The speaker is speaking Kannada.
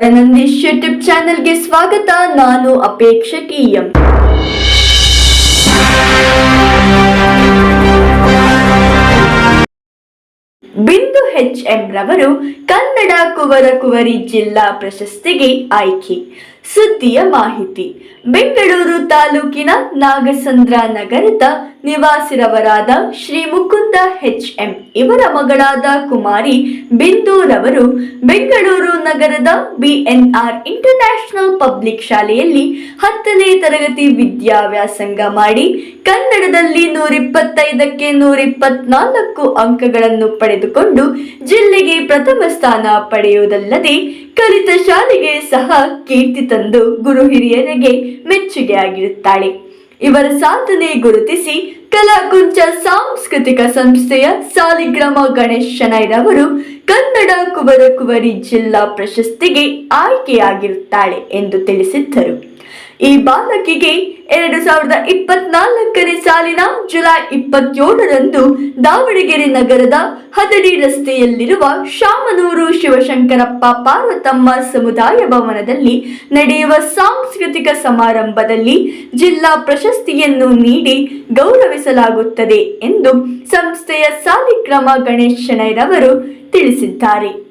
ನಂದೀಶ್ ಯೂಟ್ಯೂಬ್ ಚಾನೆಲ್ಗೆ ಸ್ವಾಗತ. ನಾನು ಅಪೇಕ್ಷಕಿ ಎಂ ಬಿಂದು ಎಚ್ ಎಂ ರವರು ಕನ್ನಡ ಕುವರ ಕುವರಿ ಜಿಲ್ಲಾ ಪ್ರಶಸ್ತಿಗೆ ಆಯ್ಕೆ. ಸುದ್ದಿಯ ಮಾಹಿತಿ. ಬೆಂಗಳೂರು ತಾಲೂಕಿನ ನಾಗಸಂದ್ರ ನಗರದ ನಿವಾಸಿರವರಾದ ಶ್ರೀ ಮುಕುಂದ ಎಚ್ ಎಂ. ಇವರ ಮಗಳಾದ ಕುಮಾರಿ ಬಿಂದೂರವರು ಬೆಂಗಳೂರು ನಗರದ ಬಿಎನ್ಆರ್ ಇಂಟರ್ನ್ಯಾಷನಲ್ ಪಬ್ಲಿಕ್ ಶಾಲೆಯಲ್ಲಿ ಹತ್ತನೇ ತರಗತಿ ವಿದ್ಯಾಭ್ಯಾಸಂಗ ಮಾಡಿ, ಕನ್ನಡದಲ್ಲಿ ನೂರಿಪ್ಪತ್ತೈದಕ್ಕೆ ನೂರಿಪ್ಪತ್ನಾಲ್ಕು ಅಂಕಗಳನ್ನು ಪಡೆದುಕೊಂಡು ಜಿಲ್ಲೆಗೆ ಪ್ರಥಮ ಸ್ಥಾನ ಪಡೆಯುವುದಲ್ಲದೆ ಕಲಿತ ಶಾಲೆಗೆ ಸಹ ಕೀರ್ತಿ ತಂದು ಗುರು ಹಿರಿಯರಿಗೆ ಮೆಚ್ಚುಗೆಯಾಗಿರುತ್ತಾಳೆ. ಇವರ ಸಾಧನೆ ಗುರುತಿಸಿ ಕಲಾಕುಂಚ ಸಾಂಸ್ಕೃತಿಕ ಸಂಸ್ಥೆಯ ಸಾಲಿಗ್ರಾಮ ಗಣೇಶ್ ಅವರು ಕನ್ನಡ ಕುವರ ಕುವರಿ ಜಿಲ್ಲಾ ಪ್ರಶಸ್ತಿಗೆ ಆಯ್ಕೆಯಾಗಿರುತ್ತಾಳೆ ಎಂದು ತಿಳಿಸಿದ್ದರು. ಈ ಬಾಲಕಿಗೆ ಎರಡು ಸಾವಿರದ ಇಪ್ಪತ್ನಾಲ್ಕನೇ ಸಾಲಿನ ಜುಲೈ ಇಪ್ಪತ್ತೇಳರಂದು ದಾವಣಗೆರೆ ನಗರದ ಹದಡಿ ರಸ್ತೆಯಲ್ಲಿರುವ ಶಾಮನೂರು ಶಿವಶಂಕರಪ್ಪ ಪಾರ್ವತಮ್ಮ ಸಮುದಾಯ ಭವನದಲ್ಲಿ ನಡೆಯುವ ಸಾಂಸ್ಕೃತಿಕ ಸಮಾರಂಭದಲ್ಲಿ ಜಿಲ್ಲಾ ಪ್ರಶಸ್ತಿಯನ್ನು ನೀಡಿ ಗೌರವಿಸಲಾಗುತ್ತದೆ ಎಂದು ಸಂಸ್ಥೆಯ ಸಾಲಿಕ್ರಮ ಗಣೇಶ್ ಶೆಣೈರವರು ತಿಳಿಸಿದ್ದಾರೆ.